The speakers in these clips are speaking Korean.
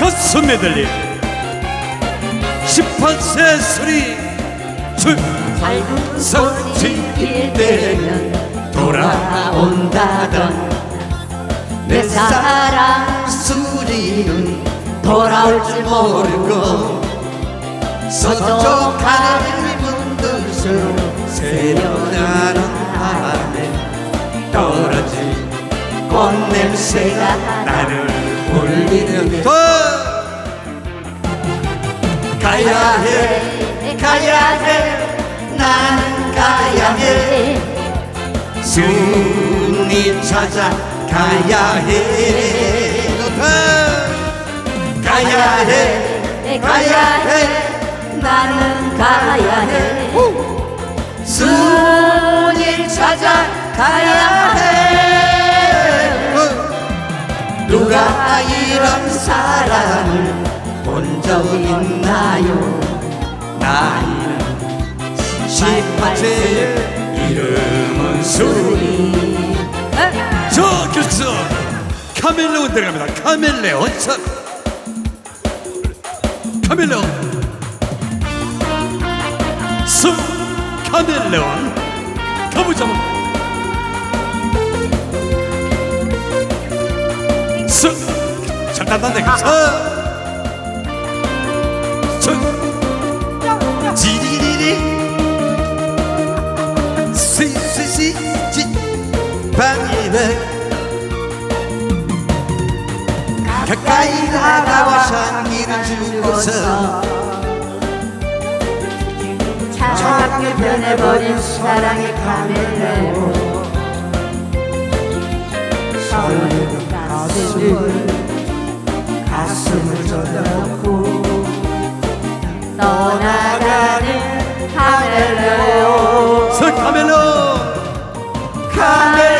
가슴에 들린 18세 수리 출 밝은 선 꽃이 필 때면 돌아온다던 내 사랑 수리는 돌아올 줄 모르고 서쪽 하늘 문들수록 새려나는 밤에 떨어진 꽃냄새가 나를 울리는 더! 가야 해 가야 해 나는 가야 해. 승리 찾아 가야 해. 가야 해 가야 해 나는 가야 해. 승리 찾아 가야 해 누가 이런 사랑을 본 적 있나요? 나이는 18세. 이름은 수리 저 교수 카멜레온 들어갑니다. 카멜레온 자 카멜레온. 스 카멜레온. 가보자 스. 잠깐 단데 서 지리리리. 시시시 지. 밤이네. 가까이 다가와 향기를 주고서 차갑게 변해버린 사랑의 카멜레온. 설레는 가슴을 가슴을 전해놓고 떠나가는 카멜레온. 서 카멜레온. 카멜레온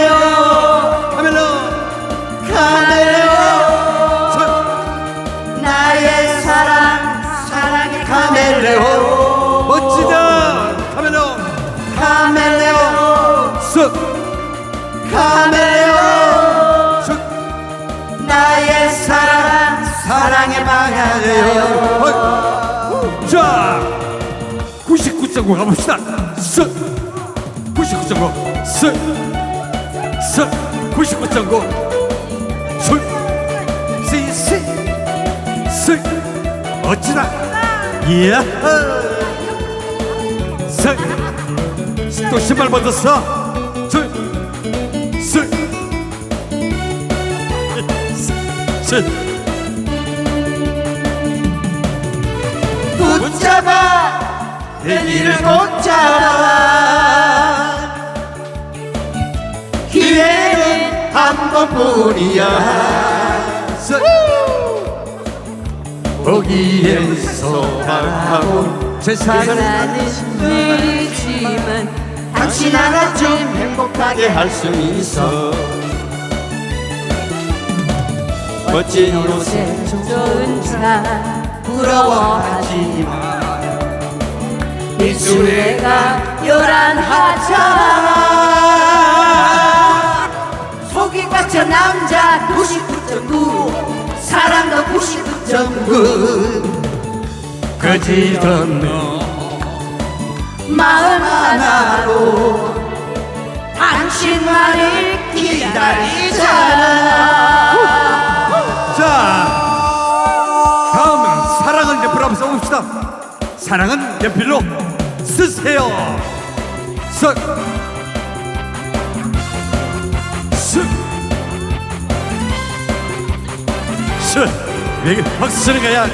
방향이요 어, 자, 99.9 가봅시다. 스, 99.9, 스, 스, 99.9, 술, 시, 시, 스, 멋지다. 이야, 스, 또 신발 벗었어. 술, 스, 스, 잡아. 내 길을 붙잡아. 기회는 한 번뿐이야. 거기에서 바라고 세상을 늘지만 당신 하나쯤 행복하게 할 수 있어. 멋진 옷에 좋은 차 부러워하지 마 일수레가 요란하잖아 속이 꽉찬 남자 99.9 사랑도 99.9 거짓없는 마음 하나로 당신만을 기다리잖아 자, 다음은 사랑을 연필로 한번 써봅시다. 사랑은 연필로 쓰세요. 쓱, 쓱, 쓱. 왜 박수 치는 거야?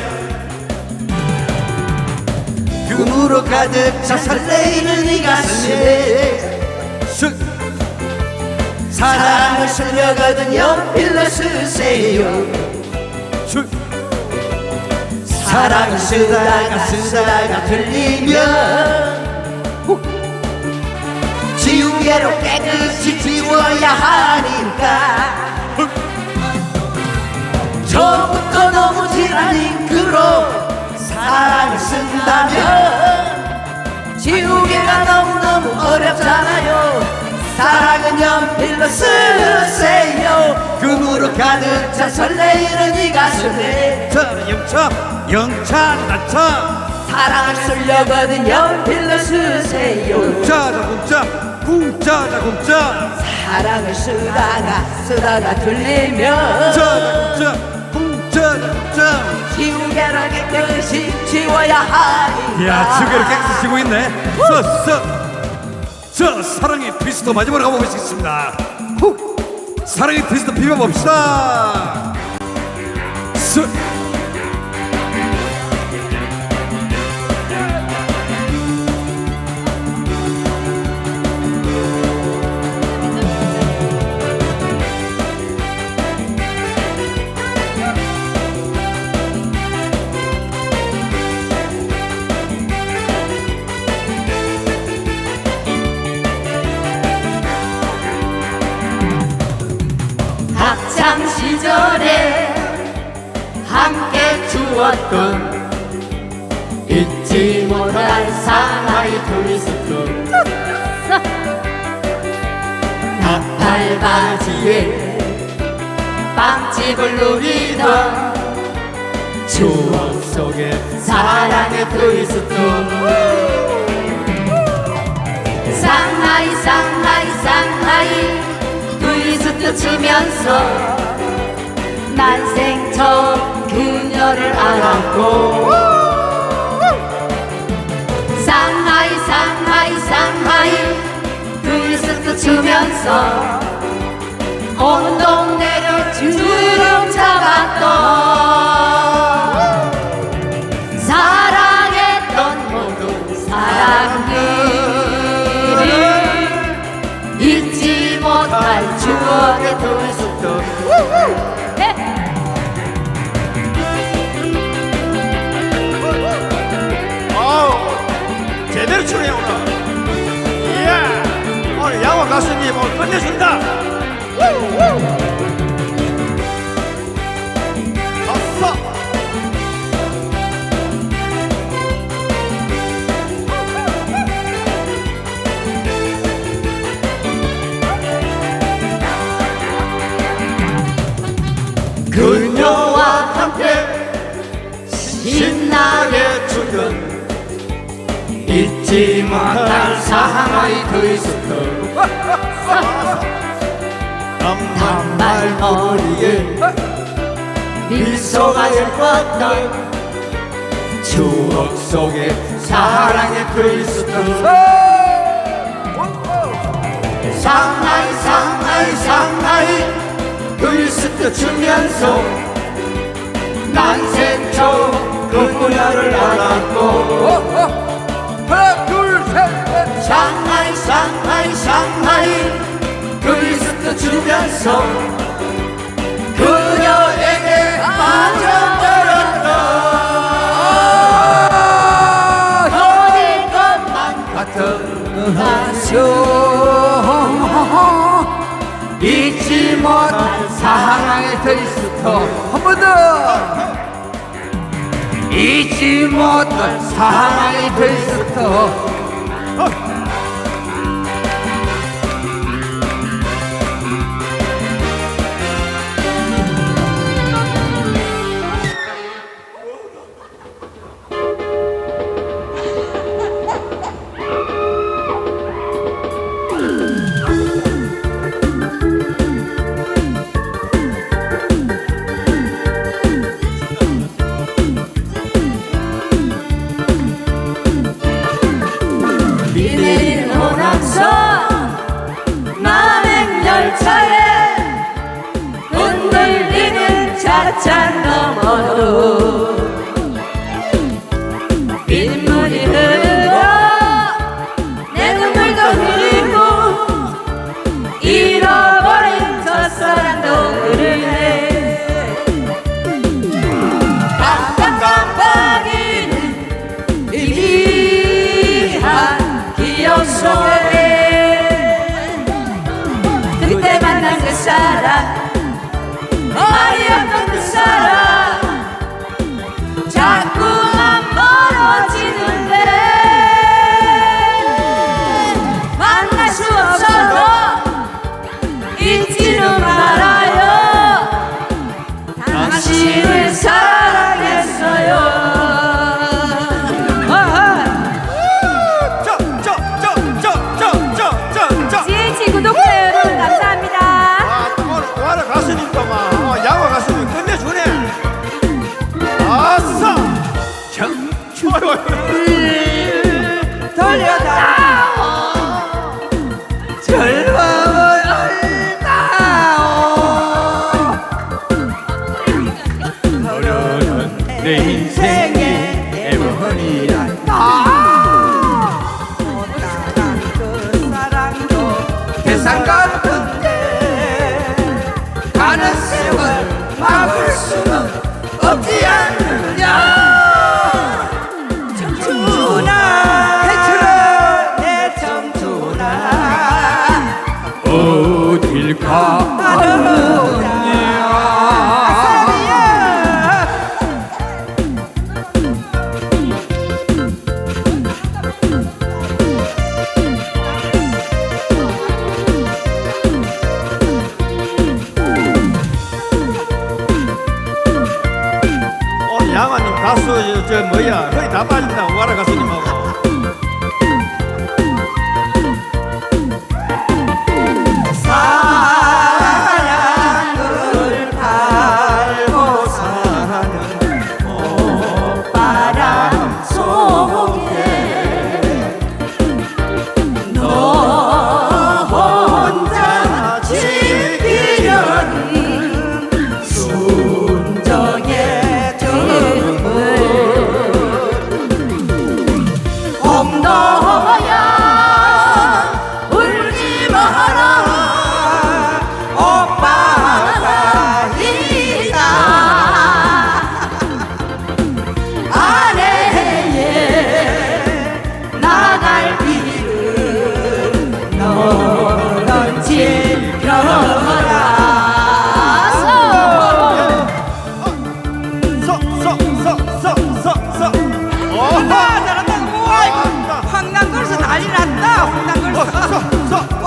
꿈으로 가득 차 설레이는 이 가슴에 쓱, 사랑을 스며가던 연필로 쓰세요 쓱, 사랑을 쓰다가 쓰다가 들리면 지우개로 깨끗이 지워야 하니까 처음부터 너무 진한 잉크로 사랑을 쓴다면 지우개가 너무너무 어렵잖아요. 사랑은 연필로 쓰세요. 꿈으로 가득 차 설레이는 이 가슴에. 영차 영차 나차. 사랑을 쓰려거든 연필로 쓰세요. 공짜 자 공짜. 공짜 자 공짜. 사랑을 쓰다가 쓰다가 들리면 공짜 자 공짜. 공짜 자 공짜. 지우개로 깨끗이 지워야 하니까. 야 지금 이렇게 쓰시고 있네. 서서. 저 사랑의 트위스트 마지막으로 가보겠습니다. 후. 사랑의 트위스트 비벼봅시다. 스 학창 시절에 함께 주었던 잊지 못할 사나이 트위스트 나팔 바지에 빵집을 누리던 추억 속의 사랑의 트위스트 상하이 상하이 상하이 추면서 난생 처음 그녀를 알았고 상하이 상하이 상하이 트위스트 추면서 온 동네를 주름 잡았던 추억의 트위스트 아우 제대로 추네 오늘. 이야 오늘 양호 가수님 오늘 끝내준다 그녀와 함께 신나게 추던 잊지 못할 사하나이 트위스트 단발머리에 미소가 예뻤던 추억 속의 사랑의 트위스트 상하이 상하이 상하이 트위스트 추면서 난생 처음 그녀를 알았고. 하나 둘셋 상하이 상하이 상하이. 트위스트 추면서 그녀에게 빠져 잊지 못할 사랑의 트위스트 만행열차에 흔들리는 차찬 너머로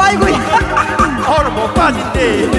아이고야 오늘 못 빠진대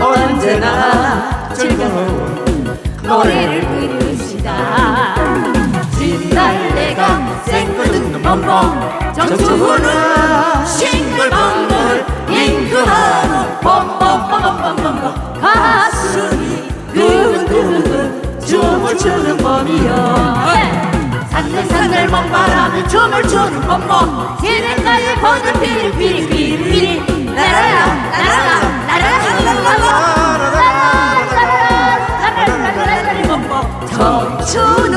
언제나 즐거운 노래를 부르시다 진달래가 생거든 봄봄 정주 춤을 추는 봄이여 산들산들 봄바람에 춤을 추는 봄봄 시냇가에 거는 피리 피리 피리 피리 나라라 나라라 나라라 나라라 청춘